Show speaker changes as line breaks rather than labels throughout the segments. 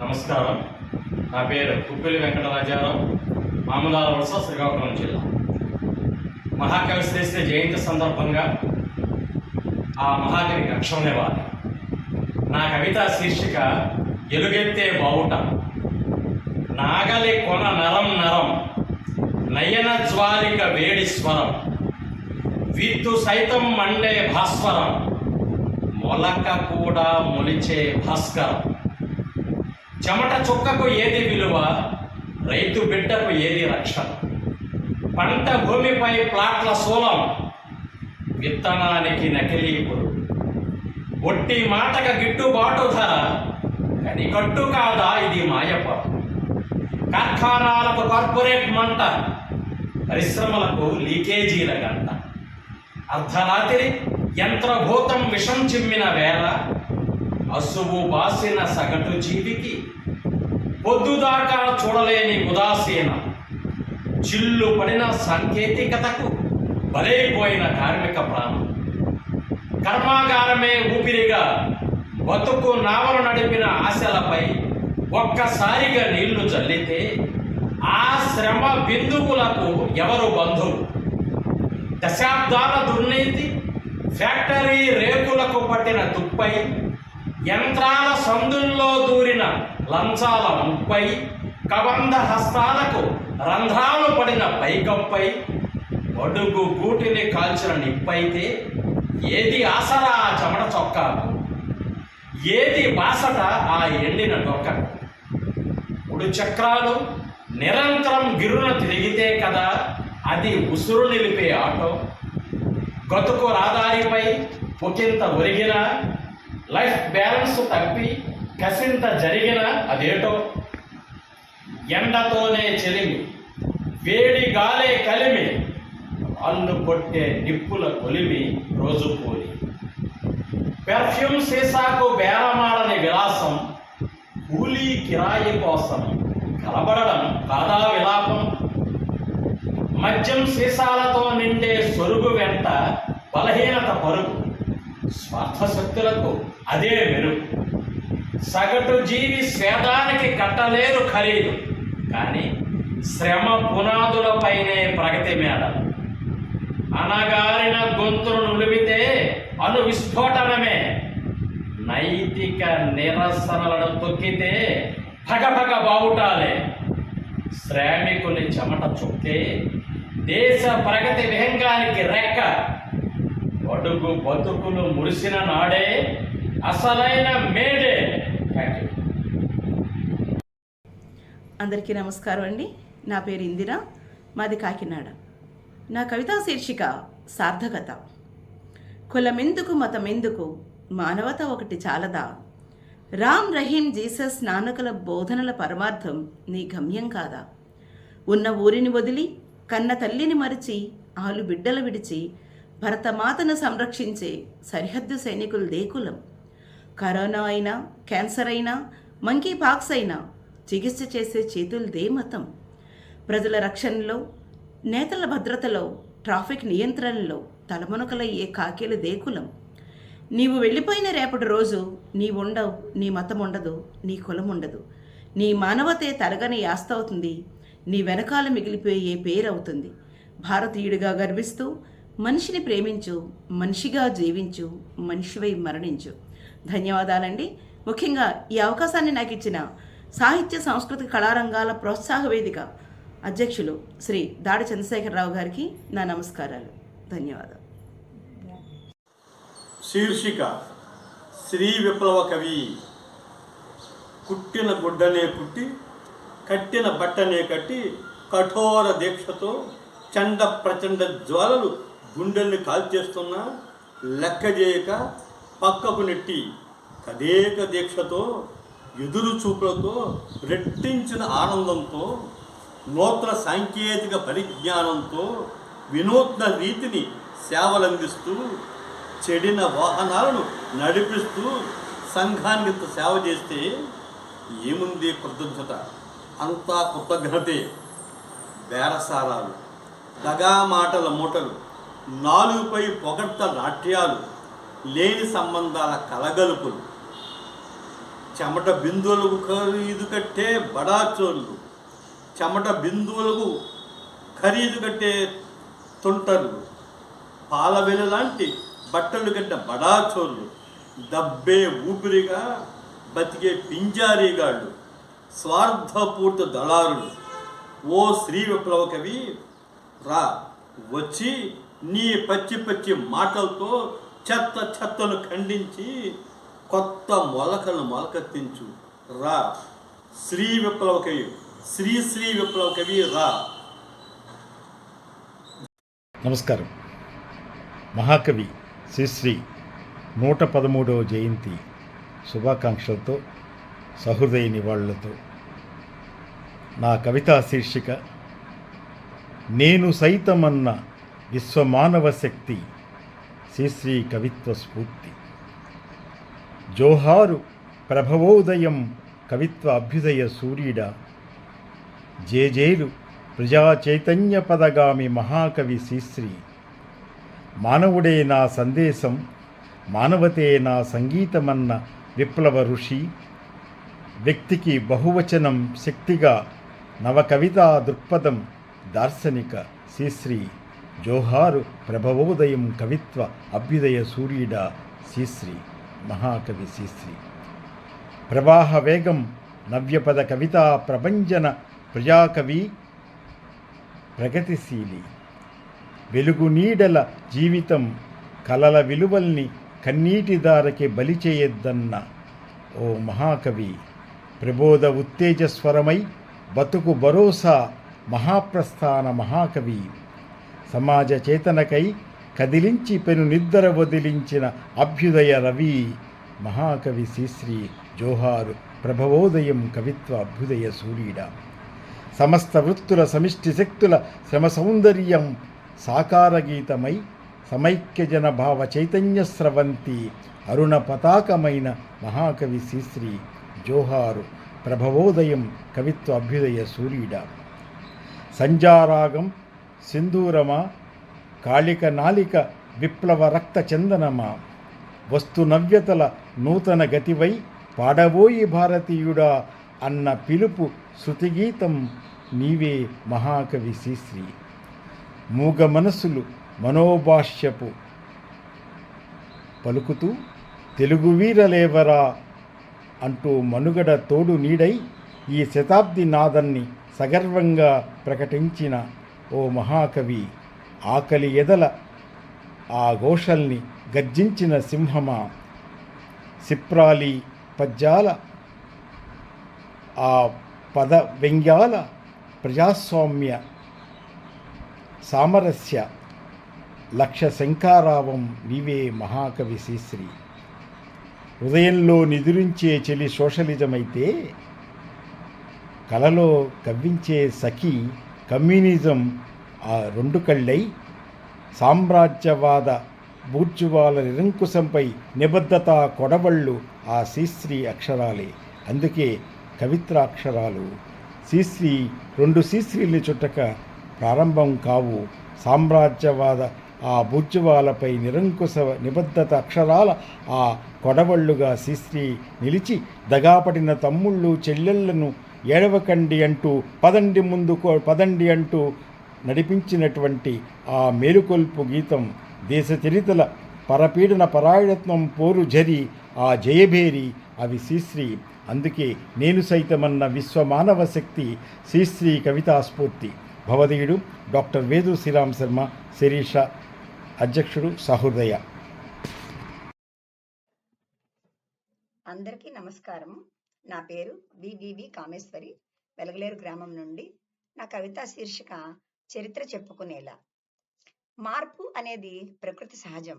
నమస్కారం. నా పేరు కుప్పిలి వెంకటరాజారావు మామూలాల వలస శ్రీకాకుళం జిల్లా. మహాకవి శ్రీశ్రీ జయంతి సందర్భంగా ఆ మహాకవికి అక్షరమివ్వాలి నా కవిత శీర్షిక ఎలుగెత్తే బావుట నాగలి కొన నరం నరం నయన జ్వాలిక వేడి స్వరం విత్తు సైతం మండే భాస్వరం మొలక కూడా మొలిచే భాస్కరం. చెమట చుక్కకు ఏది విలువ? రైతు బిడ్డకు ఏది రక్షణ? పంట భూమిపై ప్లాట్ల శూలం విత్తనానికి నకిలీ పురుగు ఒట్టి మాటక గిట్టుబాటు ధర కనికట్టు కాదా ఇది మాయప కార్ఖానాలకు కార్పొరేట్ మంట పరిశ్రమలకు లీకేజీల గంట. అర్ధరాత్రి యంత్రభూతం విషం చిమ్మిన వేళ అసువు బాసిన సగటు జీవికి పొద్దుదాకా చూడలేని ఉదాసీన. చిల్లు పడిన సాంకేతికతకు బలైపోయిన కార్మిక ప్రాణం. కర్మాగారమే ఊపిరిగా బతుకు నావలు నడిపిన ఆశలపై ఒక్కసారిగా నీళ్ళు చల్లితే ఆ శ్రమ బిందువులకు ఎవరు బంధువు? దశాబ్దాల దుర్నీతి ఫ్యాక్టరీ రేకులకు పట్టిన తుప్పై యంత్రాల సందుల్లో దూరిన లంచాల ముప్పై కబంధ హస్తాలకు రంధ్రాలు పడిన పైకప్పై అడుగు గూటిని కాల్చిన నిప్పైతే ఏది ఆసరా ఆ చెమట చొక్కాకు ఏది బాసట ఆ ఎండిన డొక్క ఉడు చక్రాలు నిరంతరం గిరున తిరిగితే కదా అది ఉసురు నిలిపే ఆటో. గతుకు రాదారిపై ఒకంత ఒరిగిన లైఫ్ బ్యాలెన్స్ తప్పి కసింత జరిగిన అదేటో? ఎండతోనే చెలిమి వేడి గాలే కలిమి అల్లు కొట్టే నిప్పుల కొలిమి రోజు పోలి. పెర్ఫ్యూమ్ సీసాకు బేరమాడని విలాసం కూలీ కిరాయి కోసం కలబడడం కాదా విలాపం? మద్యం సీసాలతో నిండే సొరుగు వెంట బలహీనత పరుగు స్వార్థ శక్తులకు అదే మెరుపు సగటు జీవి స్వేదానికి కట్టలేరు ఖరీదు కానీ శ్రమ పునాదులపైనే ప్రగతి మేడ అనగారిన గొంతును నులిమితే అను విస్ఫోటనమే. నైతిక నిరసనలను తొక్కితే భగభగ బావుటాలే. శ్రామికుని చెమట చుక్కే దేశ ప్రగతి విహంగానికి రెక్క. అడుగు బతుకులు మురిసిన నాడే అసలైన మేడే.
అందరికీ నమస్కారం అండి. నా పేరు ఇందిర మాది కాకినాడ. నా కవితా శీర్షిక సార్థకత. కులమెందుకు మతమెందుకు మానవత ఒకటి చాలదా? రామ్ రహీం జీసస్ నానకుల బోధనల పరమార్థం నీ గమ్యం కాదా? ఉన్న ఊరిని వదిలి కన్న తల్లిని మరిచి ఆలు బిడ్డలు విడిచి భరతమాతను సంరక్షించే సరిహద్దు సైనికులు దేకులం కరోనా అయినా క్యాన్సర్ అయినా మంకీ పాక్స్ అయినా చికిత్స చేసే చేతులదే మతం. ప్రజల రక్షణలో నేతల భద్రతలో ట్రాఫిక్ నియంత్రణలో తలమునకలయ్యే కాకేలు దేకులం నీవు వెళ్ళిపోయిన రేపటి రోజు నీ ఉండవు నీ మతం ఉండదు నీ కులం ఉండదు. నీ మానవతే తరగని యాస్త అవుతుంది నీ వెనకాల మిగిలిపోయే పేరవుతుంది భారతీయుడిగా గర్విస్తూ మనిషిని ప్రేమించు మనిషిగా జీవించు మనిషివై మరణించు. ధన్యవాదాలండి. ముఖ్యంగా ఈ అవకాశాన్ని నాకు ఇచ్చిన సాహిత్య సాంస్కృతిక కళారంగాల ప్రోత్సాహ వేదిక అధ్యక్షులు శ్రీ దాడి చంద్రశేఖరరావు గారికి నా నమస్కారాలు. ధన్యవాదాలు.
శీర్షిక శ్రీ విప్లవ కవి. కుట్టిన గుడ్డనే కుట్టి కట్టిన బట్టనే కట్టి కఠోర దీక్షతో చండ ప్రచండ జ్వాలలు గుండెల్ని కాల్చేస్తున్నా లెక్క చేయక పక్కకు నెట్టి కదేక దీక్షతో ఎదురు చూపులతో రెట్టించిన ఆనందంతో నూతన సాంకేతిక పరిజ్ఞానంతో వినూత్న రీతిని సేవలందిస్తూ చెడిన వాహనాలను నడిపిస్తూ సంఘానికి సేవ చేస్తే ఏముంది కృతజ్ఞత? అంతా కృతజ్ఞతే. బేరసారాలు దగా మాటల మూటలు నాలుగుపై పొగడ్త నాట్యాలు లేని సంబంధాల కలగలుపులు. చెమట బిందువులకు ఖరీదు కట్టే బడాచోళ్ళు చెమట బిందువులకు ఖరీదు కట్టే తుంటలు. పాలవెలు లాంటి బట్టలు కట్టిన బడాచోళ్ళు దబ్బే ఊపిరిగా బతికే పింజారీగాళ్ళు. స్వార్థపూర్త దళారులు. ఓ శ్రీ విప్లవ కవి రా వచ్చి నీ పచ్చి పచ్చి మాటలతో చెత్త చెత్తను ఖండించి కొత్త మొలకలను మొలకెత్తించు. రా. శ్రీ విప్లవ కవి శ్రీ శ్రీ విప్లవ కవి రా.
నమస్కారం. మహాకవి శ్రీశ్రీ నూట పదమూడవ జయంతి శుభాకాంక్షలతో సహృదయ నివాళులతో. నా కవితా శీర్షిక నేను సైతమన్న విశ్వమానవ శక్తి. శ్రీశ్రీ కవిత్వ స్ఫూర్తి. జోహారు ప్రభవోదయం కవిత్వ అభ్యుదయ సూర్యుడ జేజేలు ప్రజా చైతన్య పదగామి మహాకవి శ్రీశ్రీ. మానవుడే నా సందేశం మానవతే నా సంగీతమన్న విప్లవ ఋషి. వ్యక్తికి బహువచనం శక్తిగా నవకవితా దృక్పథం దార్శనిక శ్రీశ్రీ. జోహారు ప్రభవోదయం కవిత్వ అభ్యుదయ సూర్యుడ శ్రీశ్రీ మహాకవి శ్రీశ్రీ. ప్రవాహ వేగం నవ్యపద కవితా ప్రభంజన ప్రజాకవి ప్రగతిశీలి. వెలుగు నీడల జీవితం కలల విలువల్ని కన్నీటిదారకి బలి చేయొద్దన్న ఓ మహాకవి. ప్రబోధ ఉత్తేజస్వరమై బతుకు భరోసా మహాప్రస్థాన మహాకవి. సమాజ చేతనకై కదిలించి పెను నిద్ర వదిలించిన అభ్యుదయ రవి మహాకవి శ్రీశ్రీ జోహారు ప్రభవోదయం కవిత్వ అభ్యుదయ సూర్యుడ సమస్త వృత్తుల సమిష్టి శక్తుల శ్రమ సౌందర్యం సాకార గీతమై భావ చైతన్య స్రవంతి అరుణ పతాకమైన మహాకవి శ్రీశ్రీ జోహారు ప్రభవోదయం కవిత్వ అభ్యుదయ సూర్యుడ సంజారాగం సింధూరమా? కాళిక నాలిక విప్లవ రక్త చందనమా? వస్తు నవ్యతల నూతన గతివై పాడబోయి భారతీయుడా అన్న పిలుపు శృతిగీతం నీవే మహాకవి శ్రీశ్రీ. మూగ మనసులు మనోభాష్యపు పలుకుతూ తెలుగు వీరలేవరా అంటూ మనుగడ తోడు నీడై ఈ శతాబ్ది నాదన్ని సగర్వంగా ప్రకటించిన ఓ మహాకవి ఆకలి ఎదల ఆ ఘోషల్ని గర్జించిన సింహమా? సిప్రాలి పద్యాల ఆ పద వ్యంగ్యాల ప్రజాస్వామ్య సామరస్య లక్ష శంకారావం నీవే మహాకవి శ్రీశ్రీ. హృదయంలో నిదురించే చెలి సోషలిజమైతే కలలో కవ్వించే సఖి కమ్యూనిజం ఆ రెండు కళ్ళై సామ్రాజ్యవాద బూర్జువాల నిరంకుశంపై నిబద్ధత కొడవళ్ళు ఆ శ్రీశ్రీ అక్షరాలే. అందుకే కవిత్రాక్షరాలు. శ్రీశ్రీ రెండు శ్రీశ్రీలు చుట్టక ప్రారంభం కావు. సామ్రాజ్యవాద ఆ బూర్జువాలపై నిరంకుశ నిబద్ధత అక్షరాల ఆ కొడవళ్ళుగా శ్రీశ్రీ నిలిచి దగాపడిన తమ్ముళ్ళు చెల్లెళ్ళను ఏడవకండి అంటూ పదండి ముందుకు పదండి అంటూ నడిపించినటువంటి ఆ మేలుకొల్పు గీతం దేశ చరితల పరపీడన పరాయణత్వం పోరు జరి ఆ జయభేరి అవి శ్రీశ్రీ. అందుకే నేను సైతమన్న విశ్వమానవ శక్తి శ్రీశ్రీ కవితా స్ఫూర్తి. భవదీయుడు డాక్టర్ వేదు శ్రీరామ్ శర్మ శిరీష అధ్యక్షుడు సహృదయ.
అందరికీ నమస్కారం. నా పేరు వివివి కామేశ్వరి వెలగలేరు గ్రామం నుండి నా కవితా శీర్షిక చరిత్ర చెప్పుకునేలా. మార్పు అనేది ప్రకృతి సహజం.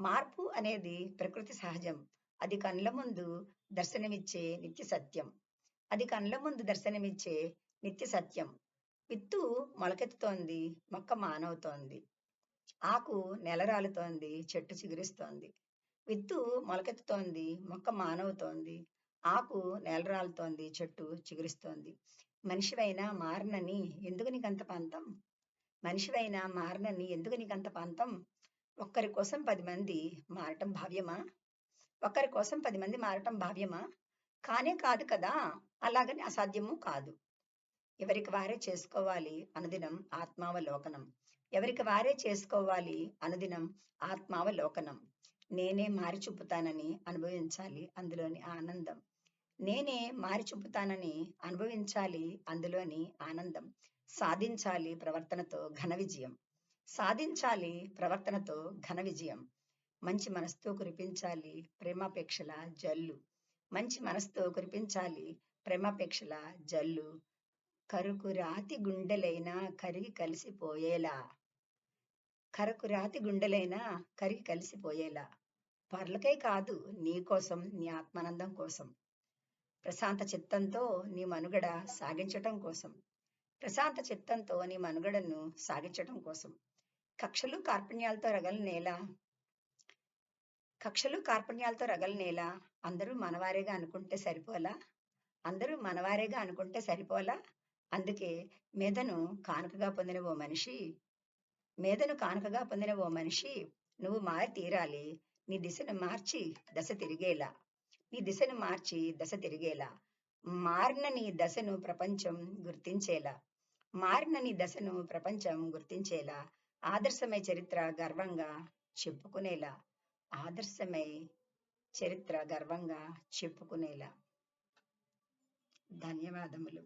మార్పు అనేది ప్రకృతి సహజం. అది కళ్ళ ముందు దర్శనమిచ్చే నిత్య సత్యం. అది కళ్ళ ముందు దర్శనమిచ్చే నిత్య సత్యం. విత్తు మొలకెత్తుతోంది మొక్క మానవుతోంది. ఆకు నెలరాలుతోంది చెట్టు చిగురిస్తోంది. విత్తు మొలకెత్తుతోంది మొక్క మానవుతోంది. ఆకు నేలరాలుతోంది చెట్టు చిగురిస్తోంది. మనిషివైనా మారనని ఎందుకు నీకంత పంతం? మనిషివైనా మారనని ఎందుకు నీకంత పంతం? ఒక్కరి కోసం పది మంది మారటం భావ్యమా? ఒక్కరి కోసం పది మంది మారటం భావ్యమా? కానే కాదు కదా అలాగని అసాధ్యము కాదు. ఎవరికి వారే చేసుకోవాలి అనుదినం ఆత్మావలోకనం. ఎవరికి వారే చేసుకోవాలి అనుదినం ఆత్మావలోకనం. నేనే మారి చూపుతానని అనుభవించాలి అందులోని ఆనందం. నేనే మారి చూపుతానని అనుభవించాలి అందులోని ఆనందం. సాధించాలి ప్రవర్తనతో ఘన విజయం. సాధించాలి ప్రవర్తనతో ఘన విజయం. మంచి మనసుతో కురిపించాలి ప్రేమాపేక్షల జల్లు. మంచి మనసుతో కురిపించాలి ప్రేమాపేక్షల జల్లు. కరుకు రాతి గుండెలైనా కరిగి కలిసిపోయేలా. కరకు రాతి గుండెలైనా కరిగి కలిసిపోయేలా. పర్లకే కాదు నీ కోసం నీ ఆత్మానందం కోసం. ప్రశాంత చిత్తంతో నీ మనుగడ సాగించటం కోసం. ప్రశాంత చిత్తంతో నీ మనుగడను సాగించటం కోసం. కక్షలు కార్పణ్యాలతో రగల నేల కక్షలు కార్పణ్యాలతో రగల నేల అందరూ మనవారేగా అనుకుంటే సరిపోలా? అందరూ మనవారేగా అనుకుంటే సరిపోలా? అందుకే మేధను కానుకగా పొందిన ఓ మనిషి మేధను కానుకగా పొందిన ఓ మనిషి నువ్వు మారి తీరాలి నీ దిశను మార్చి దశ తిరిగేలా. నీ దిశను మార్చి దశ తిరిగేలా. మారిన నీ దశను ప్రపంచం గుర్తించేలా. మారిన నీ దశను ప్రపంచం గుర్తించేలా. ఆదర్శమై చరిత్ర గర్వంగా చెప్పుకునేలా. ఆదర్శమై చరిత్ర గర్వంగా చెప్పుకునేలా. ధన్యవాదములు.